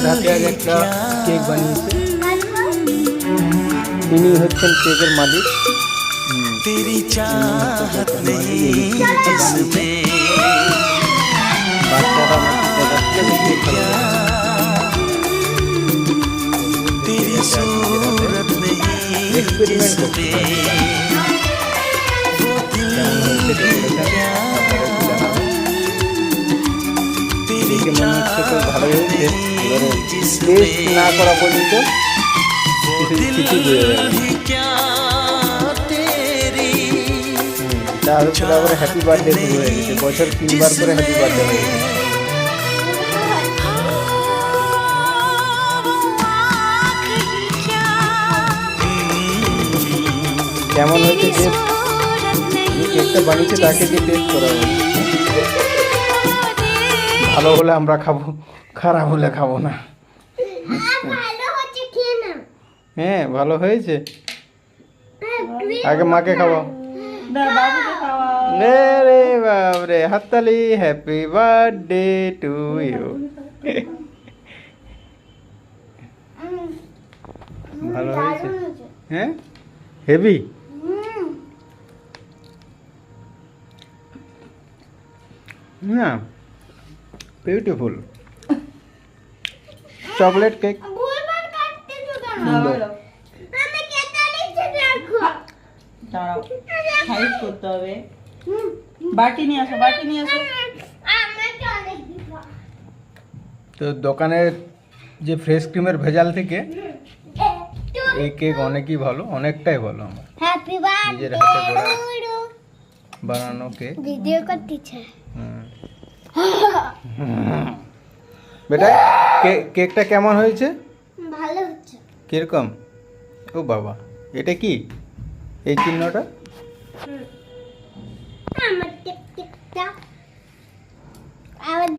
নিজের হাতে আজ একটা কেক বানিয়েছে ইনি হচ্ছেন কেকের মালিক হুম, तेरी चाहत नहीं जिसमें বাচ্চারা নাকি দেখাচ্ছে যে কেক খাবে। तेरी দেখে মনে হচ্ছে খুব ভালো হয়েছে। এবারে টেস্ট না করা পর্যন্ত তারপরে হ্যাপি বার্থডে শুরু হয়ে গেছে। বছর তিনবার করে হ্যাপি বার্থডে হয়ে গেছে। কেমন হয়েছে যে কেকটা বানিয়েছে, তাকে যে টেস্ট করা হয়েছে ভালো হলে আমরা খাব খারাপ হলে খাব না। হ্যাঁ ভালো হয়েছে। আগে মাকে খাওয়াও। না রে বাবরে হাততালি হ্যাপি বার্থডে টু ইউ ভালো হয়েছে। হ্যাঁ? হেভি? না। বিউটিফুল চকলেট কেক বাটি নিয়ে আসো বাটি নিয়ে আসো। আমাকে অনেক দিব তো দোকানের যে ফ্রেশ ক্রিমের ভেজাল থেকে এই কেক অনেকই ভালো অনেকটাই ভালো আমার। নিজের হাতে বানানো কেক ভিডিও করতেছে হুম। বেটা কেকটা কেমন হয়েছে? ভালো হচ্ছে। কীরকম? ও বাবা এটা কি? এই চিহ্নটা? আমার